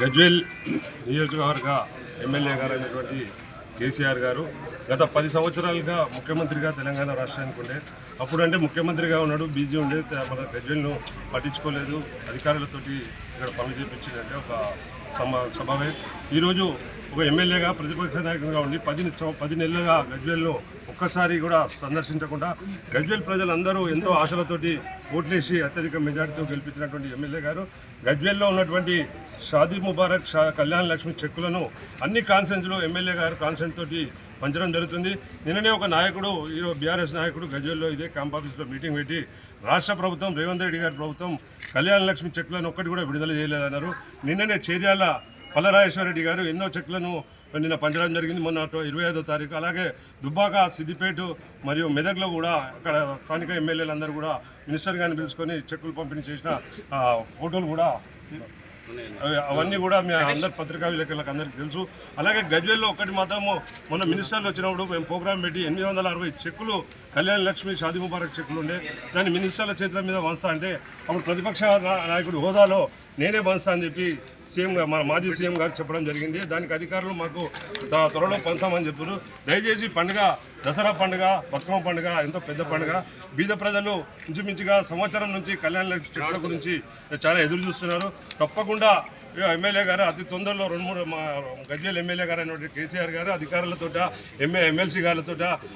గజ్వేల్ నియోజకవర్గ ఎమ్మెల్యే గారు అయినటువంటి కేసీఆర్ గారు గత పది సంవత్సరాలుగా ముఖ్యమంత్రిగా తెలంగాణ రాష్ట్రానికి ఉండే. అప్పుడంటే ముఖ్యమంత్రిగా ఉన్నాడు బిజీ ఉండే మన గజ్వేల్ను పట్టించుకోలేదు. అధికారులతోటి ఇక్కడ పనులు చేయించిందంటే ఒక సమ సభవే. ఈరోజు ఒక ఎమ్మెల్యేగా ప్రతిపక్ష నాయకుడిగా ఉండి పది పది నెలలుగా గజ్వేల్లో ఒక్కసారి కూడా సందర్శించకుండా గజ్వేల్ ప్రజలందరూ ఎంతో ఆశలతోటి ఓట్లేసి అత్యధిక మెజార్టీతో గెలిపించినటువంటి ఎమ్మెల్యే గారు గజ్వేల్లో ఉన్నటువంటి షాదీ ముబారక్ షా కళ్యాణ్ లక్ష్మి చెక్కులను అన్ని కాన్సెన్స్లో ఎమ్మెల్యే గారు కాన్సెంట్ తోటి పంచడం జరుగుతుంది. నిన్ననే ఒక నాయకుడు ఈరోజు బీఆర్ఎస్ నాయకుడు గజ్వేల్లో ఇదే క్యాంప్ ఆఫీస్లో మీటింగ్ పెట్టి రాష్ట్ర ప్రభుత్వం రేవంత్ రెడ్డి గారి ప్రభుత్వం కళ్యాణ లక్ష్మి చెక్లను ఒక్కటి కూడా విడుదల చేయలేదన్నారు. నిన్ననే చేర్యాల పల్లరాజేశ్వరరెడ్డి గారు ఎన్నో చెక్లను నిన్న పంచడం జరిగింది. మొన్న ఇరవై ఐదో తారీఖు. అలాగే దుబ్బాక సిద్దిపేట మరియు మెదక్లో కూడా అక్కడ స్థానిక ఎమ్మెల్యేలందరూ కూడా మినిస్టర్ గారిని పిలుచుకొని చెక్కులు పంపిణీ చేసిన ఫోటోలు కూడా అవన్నీ కూడా మీ అందరి పత్రికా విలేకరులకు అందరికీ తెలుసు. అలాగే గజ్వేల్లో ఒకటి మాత్రము మొన్న మినిస్టర్లు వచ్చినప్పుడు మేము ప్రోగ్రామ్ పెట్టి ఎనిమిది వందల అరవై చెక్కులు కళ్యాణ లక్ష్మి షాదీ ముబారక్ చెక్కులు ఉండే. దాన్ని మినిస్టర్ల చేతుల మీద వంచుతా అంటే అప్పుడు ప్రతిపక్ష నాయకుడు హోదాలో నేనే పంచుతా అని చెప్పి సీఎం గారు మన మాజీ సీఎం గారు చెప్పడం జరిగింది. దానికి అధికారులు మాకు త్వరలో పంచామని చెప్పారు. దయచేసి పండుగ దసరా పండుగ బతుకమ్మ పండుగ ఎంతో పెద్ద పండుగ. బీద ప్రజలు ఇంచుమించుగా సంవత్సరం నుంచి కళ్యాణ లక్ష్మి గురించి చాలా ఎదురు చూస్తున్నారు. తప్పకుండా ఎమ్మెల్యే గారు అతి తొందరలో రెండు మూడు మా గజ్వేల్ ఎమ్మెల్యే గారు అయినటువంటి కేసీఆర్ గారు అధికారులతో ఎంఏ ఎమ్మెల్సీ గారితో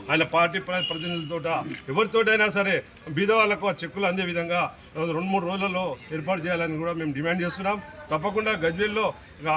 ఆయన పార్టీ ప్ర- ప్రతినిధులతోట ఎవరితోటైనా సరే బీద వాళ్ళకు ఆ చెక్కులు అందే విధంగా రెండు మూడు రోజులలో ఏర్పాటు చేయాలని కూడా మేము డిమాండ్ చేస్తున్నాం. తప్పకుండా గజ్వేల్లో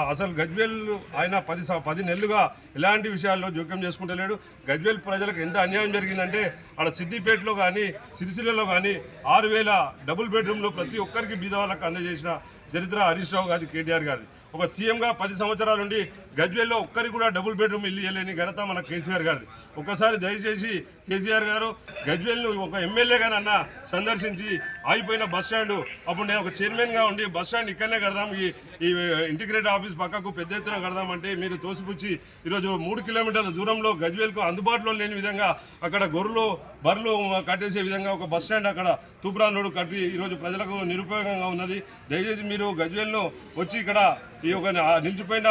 అసలు గజ్వేల్ ఆయన పది పది నెలలుగా ఎలాంటి విషయాల్లో జోక్యం చేసుకుంటలేడు గజ్వేల్ ప్రజలకు ఎంత అన్యాయం జరిగిందంటే ఆడ సిద్దిపేటలో కానీ సిరిసిల్లలో కానీ ఆరు వేల డబుల్ బెడ్రూమ్లో ప్రతి ఒక్కరికి బీద వాళ్ళకి అందజేసిన చరిత్ర హరీష్ రావు గారి కేటీఆర్ గారిది. ఒక సీఎంగా పది సంవత్సరాల నుండి గజ్వేల్లో ఒక్కరికి కూడా డబుల్ బెడ్రూమ్ ఇల్లు ఇవ్వలేని ఘనత మన కేసీఆర్ గారిది. ఒకసారి దయచేసి కేసీఆర్ గారు గజ్వేల్ను ఒక ఎమ్మెల్యేగానన్నా సందర్శించి ఆగిపోయిన బస్ స్టాండ్ అప్పుడు నేను ఒక చైర్మన్గా ఉండి బస్ స్టాండ్ ఇక్కడనే కడదాం ఈ ఈ ఇంటిగ్రేటెడ్ ఆఫీస్ పక్కకు పెద్ద ఎత్తున కడదామంటే మీరు తోసిపుచ్చి ఈరోజు మూడు కిలోమీటర్ల దూరంలో గజ్వేల్కు అందుబాటులో లేని విధంగా అక్కడ గొర్రెలు బర్రెలు కట్టేసే విధంగా ఒక బస్ స్టాండ్ అక్కడ తూప్రాన్ రోడ్డు కట్టి ఈరోజు ప్రజలకు నిరుపయోగంగా ఉన్నది. దయచేసి మీరు గజ్వేల్లో వచ్చి ఇక్కడ ఈ యొక్క నిలిచిపోయిన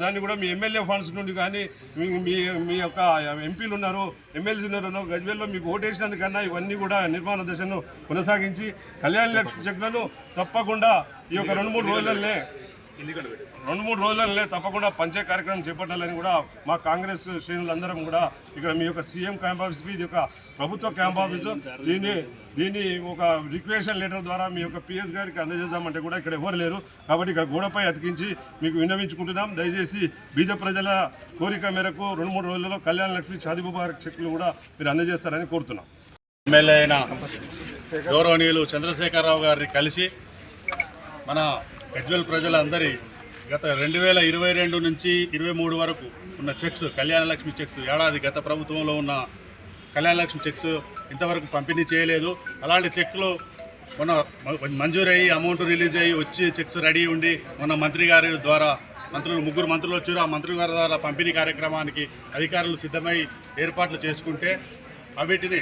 దాన్ని కూడా మీ ఎమ్మెల్యే ఫండ్స్ నుండి కానీ మీ మీ మీ యొక్క ఎంపీలు ఉన్నారు ఎమ్మెల్సీ ఉన్నారు గజ్వేల్లో మీకు ఓటేసినందుకన్నా ఇవన్నీ కూడా నిర్మాణ దశను కొనసాగించి కళ్యాణ లక్ష్మి చెక్లను తప్పకుండా ఈ యొక్క రెండు మూడు రోజులనే రెండు మూడు రోజులనే తప్పకుండా పంచే కార్యక్రమం చేపట్టాలని కూడా మా కాంగ్రెస్ శ్రేణులందరం కూడా ఇక్కడ మీ యొక్క సీఎం క్యాంప్ ఆఫీస్కి ఇది ఒక ప్రభుత్వ క్యాంప్ ఆఫీసు. దీన్ని దీన్ని ఒక రిక్వెషన్ లెటర్ ద్వారా మీ యొక్క పిఎస్ గారికి అందజేద్దామంటే కూడా ఇక్కడ ఎవరు లేరు. కాబట్టి ఇక్కడ గోడపై అతికించి మీకు విన్నవించుకుంటున్నాం. దయచేసి బీద ప్రజల కోరిక మేరకు రెండు మూడు రోజుల్లో కళ్యాణ లక్ష్మి షాదీ ముబారక్ చెక్కులు కూడా మీరు అందజేస్తారని కోరుతున్నాం. ఎమ్మెల్యే అయిన గౌరవనీయులు చంద్రశేఖరరావు గారిని కలిసి మన గజ్వెల్ ప్రజలందరి గత రెండు వేల ఇరవై రెండు నుంచి ఇరవై మూడు వరకు ఉన్న చెక్స్ కళ్యాణ లక్ష్మి చెక్స్ ఏడాది గత ప్రభుత్వంలో ఉన్న కళ్యాణ లక్ష్మి చెక్స్ ఇంతవరకు పంపిణీ చేయలేదు. అలాంటి చెక్లు మొన్న మంజూరయ్యి అమౌంట్ రిలీజ్ అయ్యి వచ్చి చెక్స్ రెడీ ఉండి మొన్న మంత్రి గారి ద్వారా మంత్రులు ముగ్గురు మంత్రులు వచ్చారు. ఆ మంత్రి గారి ద్వారా పంపిణీ కార్యక్రమానికి అధికారులు సిద్ధమై ఏర్పాట్లు చేసుకుంటే అవిటిని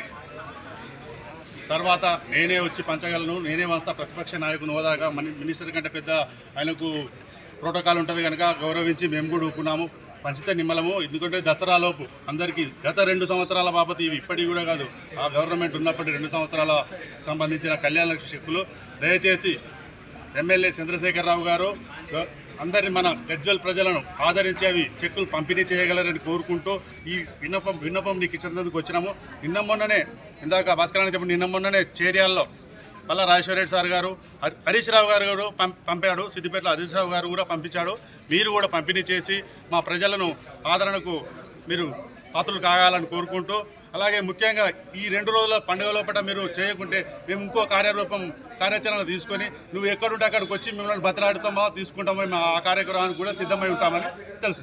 తర్వాత నేనే వచ్చి పంచగలను నేనే వస్తా ప్రతిపక్ష నాయకుని హోదాగా మినిస్టర్ కంటే పెద్ద ఆయనకు ప్రోటోకాల్ ఉంటుంది కనుక గౌరవించి మేము కూడా ఊపుకున్నాము పంచితే నిమ్మలము ఎందుకంటే దసరాలోపు అందరికీ గత రెండు సంవత్సరాల బాబతి ఇవి ఇప్పటికి కూడా కాదు. ఆ గవర్నమెంట్ ఉన్నప్పటి రెండు సంవత్సరాల సంబంధించిన కళ్యాణ శక్తులు చెక్కులు. దయచేసి ఎమ్మెల్యే చంద్రశేఖరరావు గారు అందరి మన గజ్వల్ ప్రజలను ఆదరించి అవి చెక్కులు పంపిణీ చేయగలరని కోరుకుంటూ ఈ విన్నపం విన్నపం నీకు ఇచ్చినందుకు వచ్చినాము. నిన్న మొన్ననే ఇందాక భాస్కరానికి చెప్పిన నిన్న మొన్ననే చేర్యాల్లో మళ్ళీ రాజేశ్వరరెడ్డి సార్ గారు హరీష్ రావు గారు కూడా పం- పంపాడు సిద్దిపేటలో హరీష్ రావు గారు కూడా పంపించాడు. మీరు కూడా పంపిణీ చేసి మా ప్రజలను ఆదరణకు మీరు పాత్రలు కాగాలని కోరుకుంటూ అలాగే ముఖ్యంగా ఈ రెండు రోజుల పండుగ లోపల మీరు చేయకుంటే మేము ఇంకో కార్యరూపం కార్యాచరణ తీసుకొని నువ్వు ఎక్కడుంటే అక్కడికి వచ్చి మిమ్మల్ని బతలాడుతామా తీసుకుంటామో మేము ఆ కార్యక్రమానికి కూడా సిద్ధమై ఉంటామని తెలుసు.